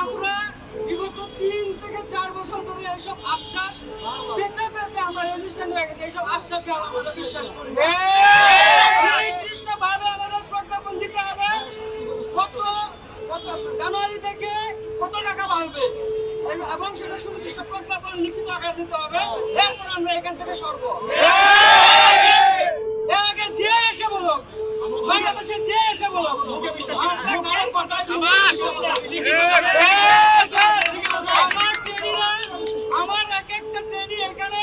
আমরা বিগত তিন থেকে চার বছর ধরে এইসব আশ্বাস পেতে পেতে আমরা রেজিস্ট্যান্ট হয়ে গেছি। এইসব আশ্বাসে আমরা বিশ্বাস করি। নির্দিষ্টভাবে দিতে হবে। কত জানুয়ারি থেকে কত টাকা বাড়বে? এবং সেটা সুনির্দিষ্ট প্রজ্ঞাপন লিখিত আকারে দিতে হবে। এরপর আমরা এখান থেকে সরব। যে এসে কারোর। আমার ট্রেনিরা আমার এক একটা ট্রেনি এখানে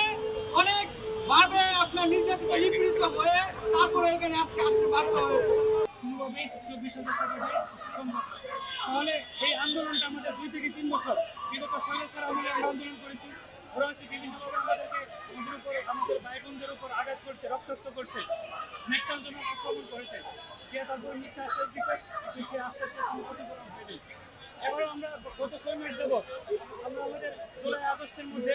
অনেক ভাবে আপনার নির্যাতিত নিপীড়িত হয়ে তারপরে এখানে আজকে আসতে বাধ্য হয়েছে। চব্বিশ হাজার টাকা সম্ভব তাহলে এই আন্দোলনটা আমাদের দুই থেকে তিন বছর বিগত সালের ছাড়া আমরা আন্দোলন করেছি। ওরা হচ্ছে বিভিন্নভাবে আমাদেরকে আমাদের উপর আমাদের ভাই বোনদের উপর রক্তাক্ত করছে। মেট্টালজনক আক্রমণ করেছে। যে তারপর মিথ্যা আশ্বাস কিন্তু সে আশ্বাসের কোনো হয়নি। এবারও আমরা গত ছয় মাস যাব আমরা আমাদের জুলাই আগস্টের মধ্যে